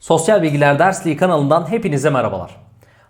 Sosyal Bilgiler Dersliği kanalından hepinize merhabalar.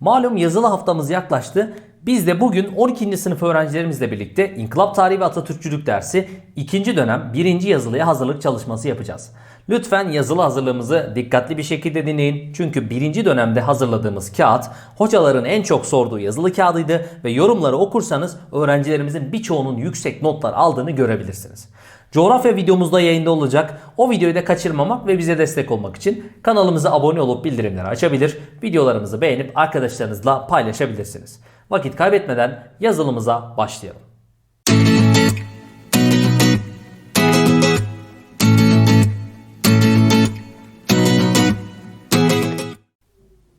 Malum yazılı haftamız yaklaştı. Biz de bugün 12. sınıf öğrencilerimizle birlikte İnkılap Tarihi ve Atatürkçülük dersi 2. dönem 1. yazılıya hazırlık çalışması yapacağız. Lütfen yazılı hazırlığımızı dikkatli bir şekilde dinleyin. Çünkü 1. dönemde hazırladığımız kağıt hocaların en çok sorduğu yazılı kağıdıydı ve yorumları okursanız öğrencilerimizin birçoğunun yüksek notlar aldığını görebilirsiniz. Coğrafya videomuzda yayında olacak. O videoyu da kaçırmamak ve bize destek olmak için kanalımıza abone olup bildirimleri açabilir, videolarımızı beğenip arkadaşlarınızla paylaşabilirsiniz. Vakit kaybetmeden yazılımıza başlayalım.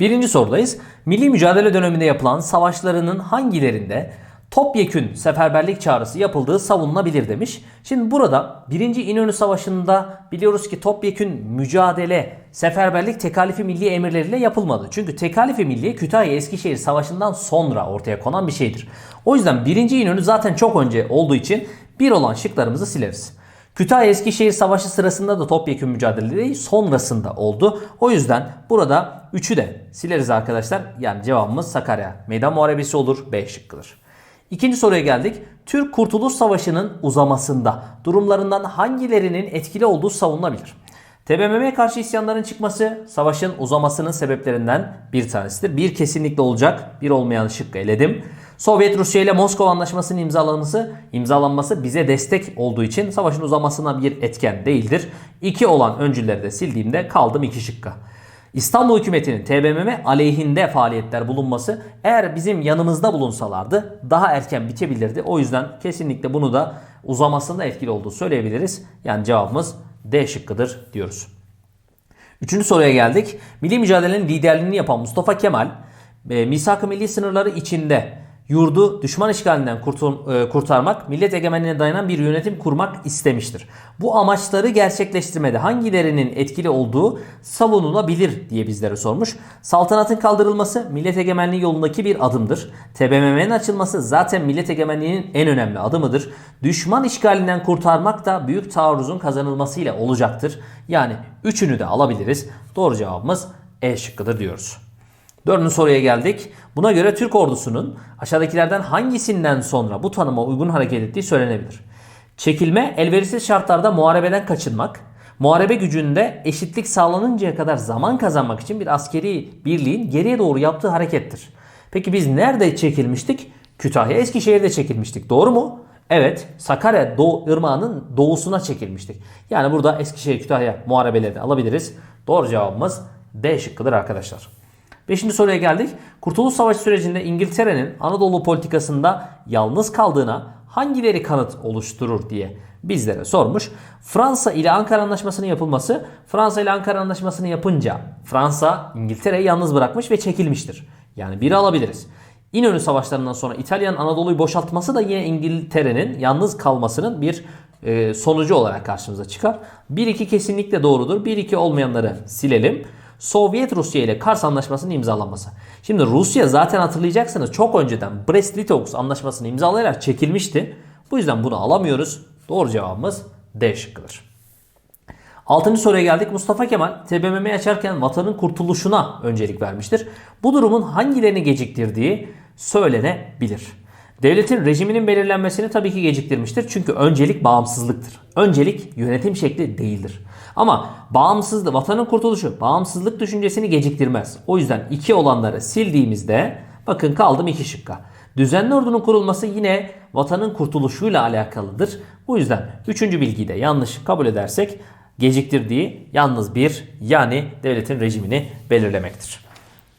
Birinci sorudayız. Milli mücadele döneminde yapılan savaşlarının hangilerinde topyekün seferberlik çağrısı yapıldığı savunulabilir demiş. Şimdi burada 1. İnönü Savaşı'nda biliyoruz ki topyekün mücadele, seferberlik tekalifi milli emirleriyle yapılmadı. Çünkü tekalifi milli Kütahya Eskişehir Savaşı'ndan sonra ortaya konan bir şeydir. O yüzden 1. İnönü zaten çok önce olduğu için bir olan şıklarımızı sileriz. Kütahya Eskişehir Savaşı sırasında da topyekun mücadele değil sonrasında oldu. O yüzden burada 3'ü de sileriz arkadaşlar. Yani cevabımız Sakarya Meydan Muharebesi olur. B şıkkıdır. İkinci soruya geldik. Türk Kurtuluş Savaşı'nın uzamasında durumlarından hangilerinin etkili olduğu savunulabilir? TBMM'ye karşı isyanların çıkması savaşın uzamasının sebeplerinden bir tanesidir. Bir kesinlikle olacak, bir olmayan şıkkı eledim. Sovyet Rusya ile Moskova Anlaşması'nın imzalanması, imzalanması bize destek olduğu için savaşın uzamasına bir etken değildir. İki olan öncülleri de sildiğimde kaldım iki şıkka. İstanbul hükümetinin TBMM aleyhinde faaliyetler bulunması eğer bizim yanımızda bulunsalardı daha erken bitebilirdi. O yüzden kesinlikle bunu da uzamasında etkili olduğu söyleyebiliriz. Yani cevabımız D şıkkıdır diyoruz. Üçüncü soruya geldik. Milli mücadelenin liderliğini yapan Mustafa Kemal e, misak-ı milli sınırları içinde yurdu düşman işgalinden e, kurtarmak, millet egemenliğine dayanan bir yönetim kurmak istemiştir. Bu amaçları gerçekleştirmede hangilerinin etkili olduğu savunulabilir diye bizlere sormuş. Saltanatın kaldırılması millet egemenliği yolundaki bir adımdır. TBMM'nin açılması zaten millet egemenliğinin en önemli adımıdır. Düşman işgalinden kurtarmak da büyük taarruzun kazanılmasıyla olacaktır. Yani üçünü de alabiliriz. Doğru cevabımız E şıkkıdır diyoruz. Dördüncü soruya geldik. Buna göre Türk ordusunun aşağıdakilerden hangisinden sonra bu tanıma uygun hareket ettiği söylenebilir. Çekilme, elverişsiz şartlarda muharebeden kaçınmak, muharebe gücünde eşitlik sağlanıncaya kadar zaman kazanmak için bir askeri birliğin geriye doğru yaptığı harekettir. Peki biz nerede çekilmiştik? Kütahya, Eskişehir'de çekilmiştik. Doğru mu? Evet, Sakarya Doğu Irmağı'nın doğusuna çekilmiştik. Yani burada Eskişehir, Kütahya muharebelerini alabiliriz. Doğru cevabımız D şıkkıdır arkadaşlar. Beşinci soruya geldik. Kurtuluş Savaşı sürecinde İngiltere'nin Anadolu politikasında yalnız kaldığına hangileri kanıt oluşturur diye bizlere sormuş. Fransa ile Ankara Anlaşması'nın yapılması, Fransa ile Ankara Anlaşması'nı yapınca Fransa İngiltere'yi yalnız bırakmış ve çekilmiştir. Yani biri alabiliriz. İnönü Savaşlarından sonra İtalya'nın Anadolu'yu boşaltması da yine İngiltere'nin yalnız kalmasının bir e, sonucu olarak karşımıza çıkar. 1-2 kesinlikle doğrudur. 1-2 olmayanları silelim. Sovyet Rusya ile Kars Anlaşması'nın imzalanması. Şimdi Rusya zaten hatırlayacaksınız çok önceden Brest-Litovsk Anlaşması'nı imzalayarak çekilmişti. Bu yüzden bunu alamıyoruz. Doğru cevabımız D şıkkıdır. Altıncı soruya geldik. Mustafa Kemal TBMM'yi açarken vatanın kurtuluşuna öncelik vermiştir. Bu durumun hangilerini geciktirdiği söylenebilir. Devletin rejiminin belirlenmesini tabii ki geciktirmiştir. Çünkü öncelik bağımsızlıktır. Öncelik yönetim şekli değildir. Ama bağımsızlık, vatanın kurtuluşu bağımsızlık düşüncesini geciktirmez. O yüzden iki olanları sildiğimizde bakın kaldım iki şıkka. Düzenli ordunun kurulması yine vatanın kurtuluşuyla alakalıdır. Bu yüzden üçüncü bilgiyi de yanlış kabul edersek geciktirdiği yalnız bir yani devletin rejimini belirlemektir.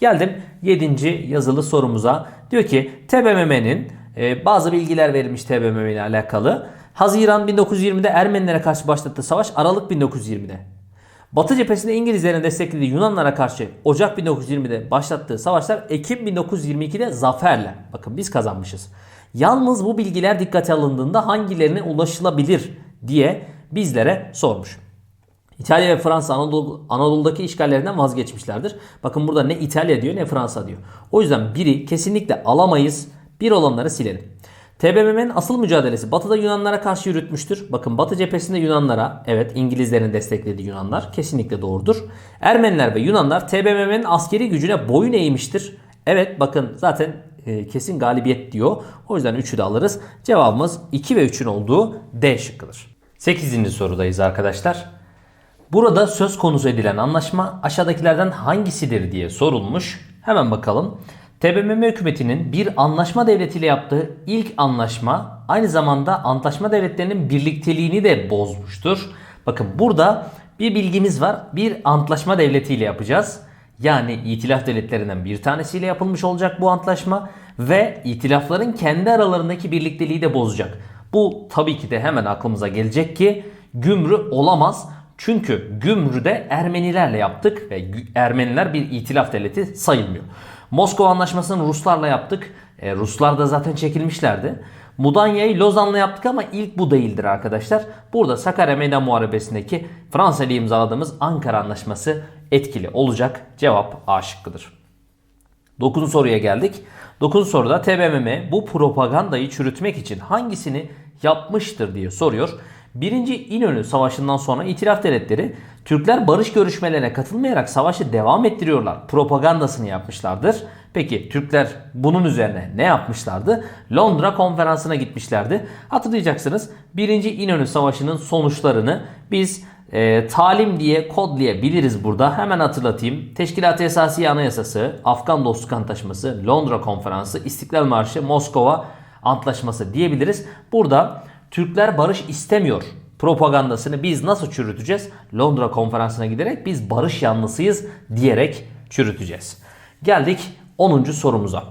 Geldim 7. yazılı sorumuza. Diyor ki TBMM'nin e, bazı bilgiler verilmiş TBMM ile alakalı. Haziran 1920'de Ermenilere karşı başlattığı savaş Aralık 1920'de. Batı cephesinde İngilizlerin desteklediği Yunanlara karşı Ocak 1920'de başlattığı savaşlar Ekim 1922'de zaferle. Bakın biz kazanmışız. Yalnız bu bilgiler dikkate alındığında hangilerine ulaşılabilir diye bizlere sormuş. İtalya ve Fransa Anadolu, Anadolu'daki işgallerinden vazgeçmişlerdir. Bakın burada ne İtalya diyor ne Fransa diyor. O yüzden biri kesinlikle alamayız. Bir olanları silelim. TBMM'nin asıl mücadelesi Batı'da Yunanlara karşı yürütmüştür. Bakın Batı cephesinde Yunanlara, evet İngilizlerin desteklediği Yunanlar kesinlikle doğrudur. Ermeniler ve Yunanlar TBMM'nin askeri gücüne boyun eğmiştir. Evet bakın zaten e, kesin galibiyet diyor. O yüzden 3'ü de alırız. Cevabımız 2 ve 3'ün olduğu D şıkkıdır. 8. sorudayız arkadaşlar. Burada söz konusu edilen anlaşma aşağıdakilerden hangisidir diye sorulmuş. Hemen bakalım. TBMM hükümetinin bir anlaşma devletiyle yaptığı ilk anlaşma aynı zamanda antlaşma devletlerinin birlikteliğini de bozmuştur. Bakın burada bir bilgimiz var. Bir antlaşma devletiyle yapacağız. Yani itilaf devletlerinden bir tanesiyle yapılmış olacak bu antlaşma ve itilafların kendi aralarındaki birlikteliği de bozacak. Bu tabii ki de hemen aklımıza gelecek ki gümrü olamaz. Çünkü gümrüde Ermenilerle yaptık ve Ermeniler bir itilaf devleti sayılmıyor. Moskova Anlaşması'nı Ruslarla yaptık. E, Ruslar da zaten çekilmişlerdi. Mudanya'yı Lozan'la yaptık ama ilk bu değildir arkadaşlar. Burada Sakarya Meydan Muharebesi'ndeki Fransa ile imzaladığımız Ankara Anlaşması etkili olacak. Cevap A şıkkıdır. 9. soruya geldik. 9. soruda TBMM bu propagandayı çürütmek için hangisini yapmıştır diye soruyor. Birinci İnönü Savaşı'ndan sonra itilaf devletleri Türkler barış görüşmelerine katılmayarak savaşı devam ettiriyorlar. Propagandasını yapmışlardır. Peki Türkler bunun üzerine ne yapmışlardı? Londra konferansına gitmişlerdi. Hatırlayacaksınız 1. İnönü Savaşı'nın sonuçlarını biz e, talim diye kodlayabiliriz burada. Hemen hatırlatayım. Teşkilat-ı Esasiye Anayasası, Afgan Dostluk Antlaşması, Londra Konferansı, İstiklal Marşı, Moskova Antlaşması diyebiliriz. Burada Türkler barış istemiyor propagandasını biz nasıl çürüteceğiz? Londra konferansına giderek biz barış yanlısıyız diyerek çürüteceğiz. Geldik 10. sorumuza.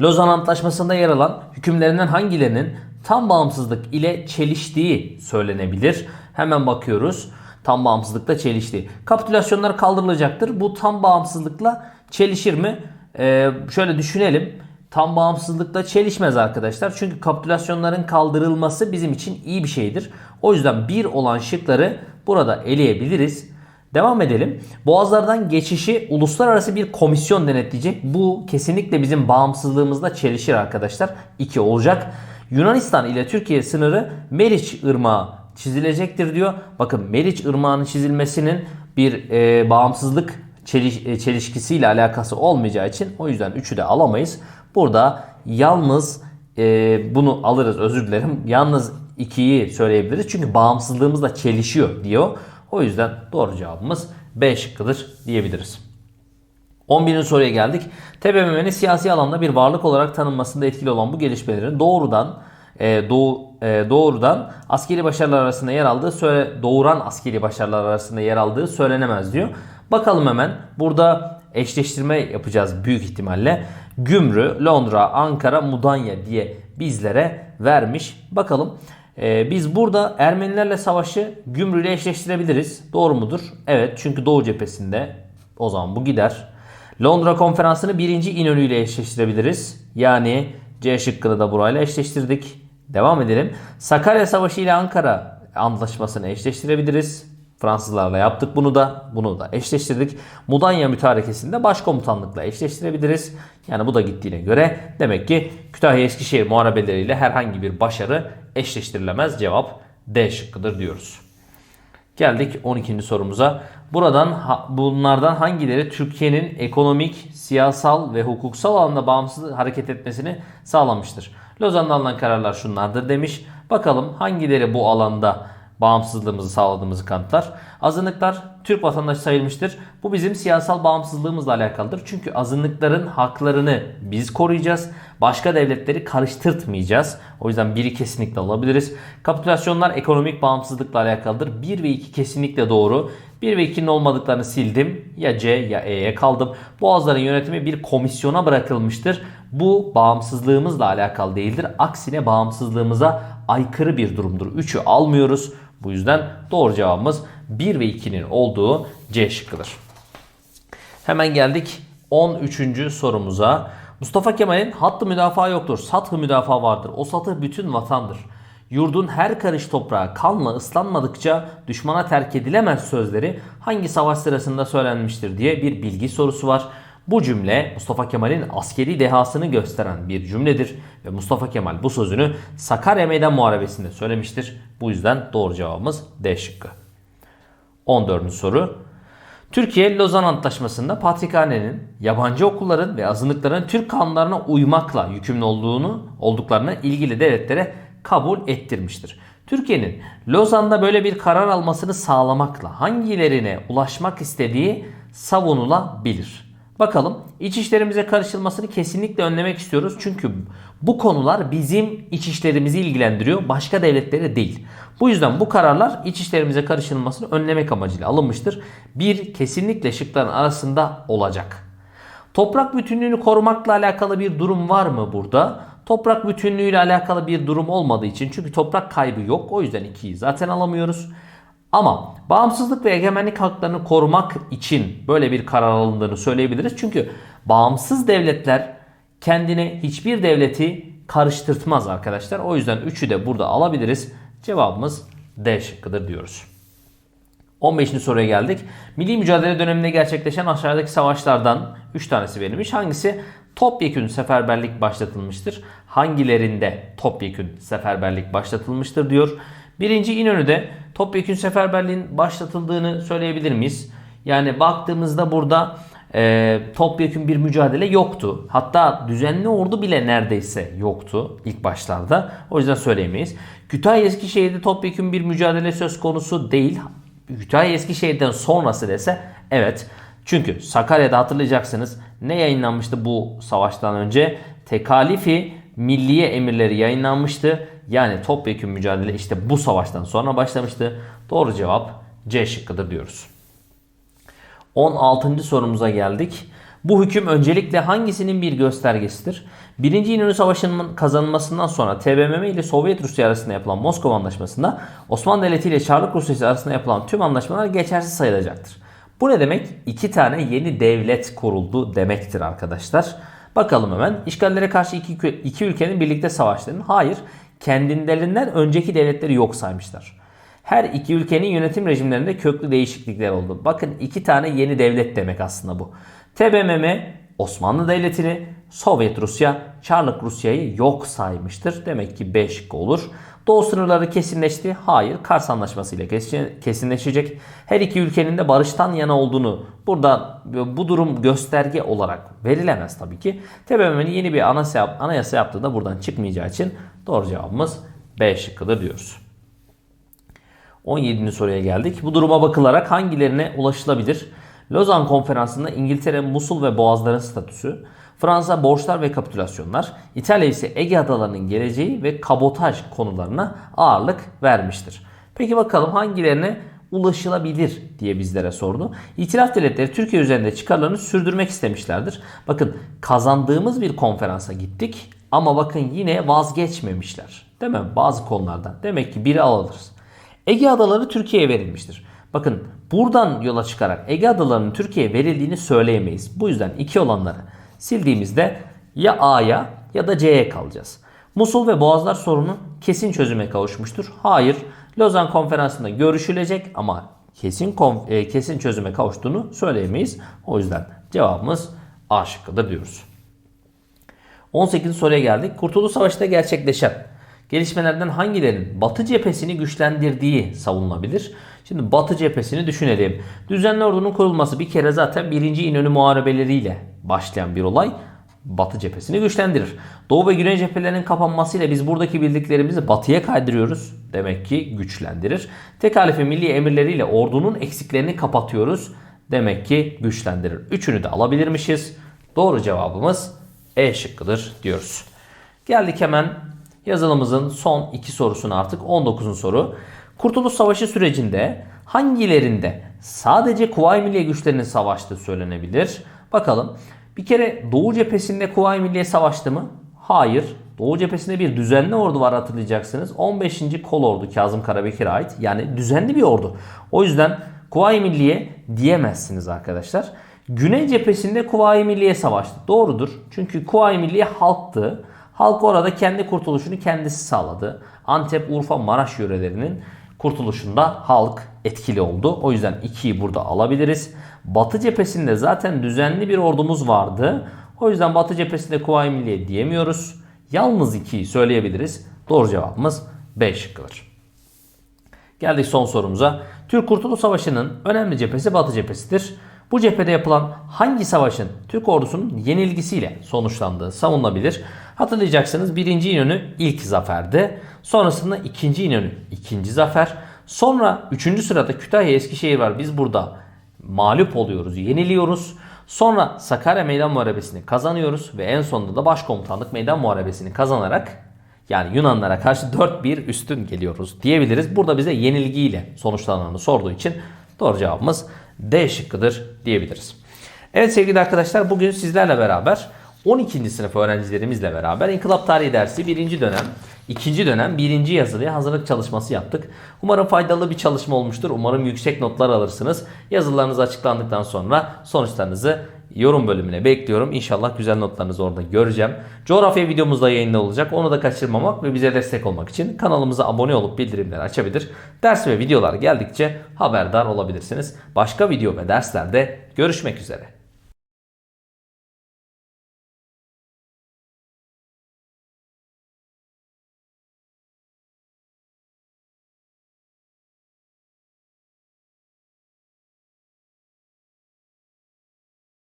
Lozan Antlaşması'nda yer alan hükümlerinden hangilerinin tam bağımsızlık ile çeliştiği söylenebilir. Hemen bakıyoruz. Tam bağımsızlıkla çeliştiği. Kapitülasyonlar kaldırılacaktır. Bu tam bağımsızlıkla çelişir mi? Ee, şöyle düşünelim tam bağımsızlıkla çelişmez arkadaşlar. Çünkü kapitülasyonların kaldırılması bizim için iyi bir şeydir. O yüzden bir olan şıkları burada eleyebiliriz. Devam edelim. Boğazlardan geçişi uluslararası bir komisyon denetleyecek. Bu kesinlikle bizim bağımsızlığımızla çelişir arkadaşlar. 2 olacak. Yunanistan ile Türkiye sınırı Meriç Irmağı çizilecektir diyor. Bakın Meriç Irmağı'nın çizilmesinin bir e, bağımsızlık çeliş, e, çelişkisiyle alakası olmayacağı için o yüzden 3'ü de alamayız. Burada yalnız e, bunu alırız özür dilerim. Yalnız 2'yi söyleyebiliriz. Çünkü bağımsızlığımızla çelişiyor diyor. O yüzden doğru cevabımız B şıkkıdır diyebiliriz. 11. soruya geldik. TBMM'nin siyasi alanda bir varlık olarak tanınmasında etkili olan bu gelişmelerin doğrudan e, doğu, e, doğrudan askeri başarılar arasında yer aldığı söyle, doğuran askeri başarılar arasında yer aldığı söylenemez diyor. Bakalım hemen burada eşleştirme yapacağız büyük ihtimalle. Gümrü, Londra, Ankara, Mudanya diye bizlere vermiş. Bakalım ee, biz burada Ermenilerle savaşı Gümrü ile eşleştirebiliriz. Doğru mudur? Evet çünkü Doğu cephesinde o zaman bu gider. Londra konferansını birinci İnönü ile eşleştirebiliriz. Yani C şıkkını da burayla eşleştirdik. Devam edelim. Sakarya Savaşı ile Ankara antlaşmasını eşleştirebiliriz. Fransızlarla yaptık bunu da. Bunu da eşleştirdik. Mudanya mütarekesinde başkomutanlıkla eşleştirebiliriz. Yani bu da gittiğine göre demek ki Kütahya Eskişehir muharebeleriyle herhangi bir başarı eşleştirilemez. Cevap D şıkkıdır diyoruz. Geldik 12. sorumuza. Buradan bunlardan hangileri Türkiye'nin ekonomik, siyasal ve hukuksal alanda bağımsız hareket etmesini sağlamıştır? Lozan'da alınan kararlar şunlardır demiş. Bakalım hangileri bu alanda bağımsızlığımızı sağladığımızı kanıtlar. Azınlıklar Türk vatandaşı sayılmıştır. Bu bizim siyasal bağımsızlığımızla alakalıdır. Çünkü azınlıkların haklarını biz koruyacağız. Başka devletleri karıştırtmayacağız. O yüzden biri kesinlikle alabiliriz. Kapitülasyonlar ekonomik bağımsızlıkla alakalıdır. 1 ve 2 kesinlikle doğru. 1 ve 2'nin olmadıklarını sildim. Ya C ya E'ye kaldım. Boğazların yönetimi bir komisyona bırakılmıştır. Bu bağımsızlığımızla alakalı değildir. Aksine bağımsızlığımıza aykırı bir durumdur. 3'ü almıyoruz. Bu yüzden doğru cevabımız 1 ve 2'nin olduğu C şıkkıdır. Hemen geldik 13. sorumuza. Mustafa Kemal'in hattı müdafaa yoktur. Sathı müdafaa vardır. O satı bütün vatandır. Yurdun her karış toprağı kanla ıslanmadıkça düşmana terk edilemez sözleri hangi savaş sırasında söylenmiştir diye bir bilgi sorusu var. Bu cümle Mustafa Kemal'in askeri dehasını gösteren bir cümledir ve Mustafa Kemal bu sözünü Sakarya Meydan Muharebesi'nde söylemiştir. Bu yüzden doğru cevabımız D şıkkı. 14. soru. Türkiye Lozan Antlaşması'nda Patrikhane'nin yabancı okulların ve azınlıkların Türk kanunlarına uymakla yükümlü olduğunu olduklarını ilgili devletlere kabul ettirmiştir. Türkiye'nin Lozan'da böyle bir karar almasını sağlamakla hangilerine ulaşmak istediği savunulabilir. Bakalım iç işlerimize karışılmasını kesinlikle önlemek istiyoruz. Çünkü bu konular bizim iç işlerimizi ilgilendiriyor. Başka devletleri değil. Bu yüzden bu kararlar iç işlerimize karışılmasını önlemek amacıyla alınmıştır. Bir kesinlikle şıkların arasında olacak. Toprak bütünlüğünü korumakla alakalı bir durum var mı burada? Toprak bütünlüğüyle alakalı bir durum olmadığı için çünkü toprak kaybı yok. O yüzden 2'yi zaten alamıyoruz. Ama bağımsızlık ve egemenlik haklarını korumak için böyle bir karar alındığını söyleyebiliriz. Çünkü bağımsız devletler kendine hiçbir devleti karıştırtmaz arkadaşlar. O yüzden 3'ü de burada alabiliriz. Cevabımız D şıkkıdır diyoruz. 15. soruya geldik. Milli mücadele döneminde gerçekleşen aşağıdaki savaşlardan 3 tanesi verilmiş. Hangisi topyekün seferberlik başlatılmıştır? Hangilerinde topyekün seferberlik başlatılmıştır diyor. Birinci İnönü'de topyekün seferberliğin başlatıldığını söyleyebilir miyiz? Yani baktığımızda burada e, topyekün bir mücadele yoktu. Hatta düzenli ordu bile neredeyse yoktu ilk başlarda. O yüzden söyleyemeyiz. Kütahya Eskişehir'de topyekün bir mücadele söz konusu değil. Kütahya Eskişehir'den sonrası dese evet. Çünkü Sakarya'da hatırlayacaksınız ne yayınlanmıştı bu savaştan önce? Tekalifi milliye emirleri yayınlanmıştı. Yani topyekun mücadele işte bu savaştan sonra başlamıştı. Doğru cevap C şıkkıdır diyoruz. 16. sorumuza geldik. Bu hüküm öncelikle hangisinin bir göstergesidir? Birinci İnönü Savaşı'nın kazanılmasından sonra TBMM ile Sovyet Rusya arasında yapılan Moskova Anlaşması'nda Osmanlı Devleti ile Çarlık Rusyası arasında yapılan tüm anlaşmalar geçersiz sayılacaktır. Bu ne demek? İki tane yeni devlet kuruldu demektir arkadaşlar. Bakalım hemen. İşgallere karşı iki, iki ülkenin birlikte savaşlarının hayır kendilerinden önceki devletleri yok saymışlar. Her iki ülkenin yönetim rejimlerinde köklü değişiklikler oldu. Bakın iki tane yeni devlet demek aslında bu. TBMM Osmanlı Devleti'ni, Sovyet Rusya, Çarlık Rusya'yı yok saymıştır. Demek ki 5 şıkkı olur. Doğu sınırları kesinleşti. Hayır, Kars Anlaşması ile kesinleşecek. Her iki ülkenin de barıştan yana olduğunu burada bu durum gösterge olarak verilemez tabii ki. TBMM'nin yeni bir anayasa, anayasa yaptığı da buradan çıkmayacağı için doğru cevabımız B şıkkıdır diyoruz. 17. soruya geldik. Bu duruma bakılarak hangilerine ulaşılabilir? Lozan Konferansı'nda İngiltere Musul ve Boğazların statüsü, Fransa borçlar ve kapitülasyonlar, İtalya ise Ege adalarının geleceği ve kabotaj konularına ağırlık vermiştir. Peki bakalım hangilerine ulaşılabilir diye bizlere sordu. İtilaf devletleri Türkiye üzerinde çıkarlarını sürdürmek istemişlerdir. Bakın kazandığımız bir konferansa gittik ama bakın yine vazgeçmemişler. Değil mi? Bazı konulardan. Demek ki biri alırız. Ege adaları Türkiye'ye verilmiştir. Bakın buradan yola çıkarak Ege adalarının Türkiye'ye verildiğini söyleyemeyiz. Bu yüzden iki olanları sildiğimizde ya A'ya ya da C'ye kalacağız. Musul ve Boğazlar sorunu kesin çözüme kavuşmuştur. Hayır. Lozan konferansında görüşülecek ama kesin e, kesin çözüme kavuştuğunu söyleyemeyiz. O yüzden cevabımız A şıkkıdır diyoruz. 18 soruya geldik. Kurtuluş Savaşı'nda gerçekleşen gelişmelerden hangilerinin Batı cephesini güçlendirdiği savunulabilir? Şimdi Batı cephesini düşünelim. Düzenli ordunun kurulması bir kere zaten 1. İnönü muharebeleriyle başlayan bir olay. Batı cephesini güçlendirir. Doğu ve Güney cephelerinin kapanmasıyla biz buradaki bildiklerimizi batıya kaydırıyoruz. Demek ki güçlendirir. Tekalife milli emirleriyle ordunun eksiklerini kapatıyoruz. Demek ki güçlendirir. Üçünü de alabilirmişiz. Doğru cevabımız E şıkkıdır diyoruz. Geldik hemen yazılımızın son iki sorusuna artık 19. soru. Kurtuluş Savaşı sürecinde hangilerinde sadece Kuvayi Milliye güçlerinin savaştığı söylenebilir? Bakalım. Bir kere Doğu cephesinde Kuvayi Milliye savaştı mı? Hayır. Doğu cephesinde bir düzenli ordu var hatırlayacaksınız. 15. Kol Ordu Kazım Karabekir'e ait. Yani düzenli bir ordu. O yüzden Kuvayi Milliye diyemezsiniz arkadaşlar. Güney cephesinde Kuvayi Milliye savaştı. Doğrudur. Çünkü Kuvayi Milliye halktı. Halk orada kendi kurtuluşunu kendisi sağladı. Antep, Urfa, Maraş yörelerinin kurtuluşunda halk etkili oldu. O yüzden 2'yi burada alabiliriz. Batı cephesinde zaten düzenli bir ordumuz vardı. O yüzden Batı cephesinde Kuvayi Milliye diyemiyoruz. Yalnız 2'yi söyleyebiliriz. Doğru cevabımız B şıkkıdır. Geldik son sorumuza. Türk Kurtuluş Savaşı'nın önemli cephesi Batı cephesidir. Bu cephede yapılan hangi savaşın Türk ordusunun yenilgisiyle sonuçlandığı savunulabilir? Hatırlayacaksınız 1. İnönü ilk zaferdi. Sonrasında 2. İnönü ikinci zafer. Sonra 3. sırada Kütahya Eskişehir var. Biz burada mağlup oluyoruz, yeniliyoruz. Sonra Sakarya Meydan Muharebesi'ni kazanıyoruz ve en sonunda da Başkomutanlık Meydan Muharebesi'ni kazanarak yani Yunanlara karşı 4-1 üstün geliyoruz diyebiliriz. Burada bize yenilgiyle sonuçlananı sorduğu için doğru cevabımız D şıkkıdır diyebiliriz. Evet sevgili arkadaşlar bugün sizlerle beraber 12. sınıf öğrencilerimizle beraber İnkılap Tarihi dersi 1. dönem, 2. dönem 1. yazılıya hazırlık çalışması yaptık. Umarım faydalı bir çalışma olmuştur. Umarım yüksek notlar alırsınız. Yazılarınız açıklandıktan sonra sonuçlarınızı yorum bölümüne bekliyorum. İnşallah güzel notlarınızı orada göreceğim. Coğrafya videomuz da yayında olacak. Onu da kaçırmamak ve bize destek olmak için kanalımıza abone olup bildirimleri açabilir. Ders ve videolar geldikçe haberdar olabilirsiniz. Başka video ve derslerde görüşmek üzere.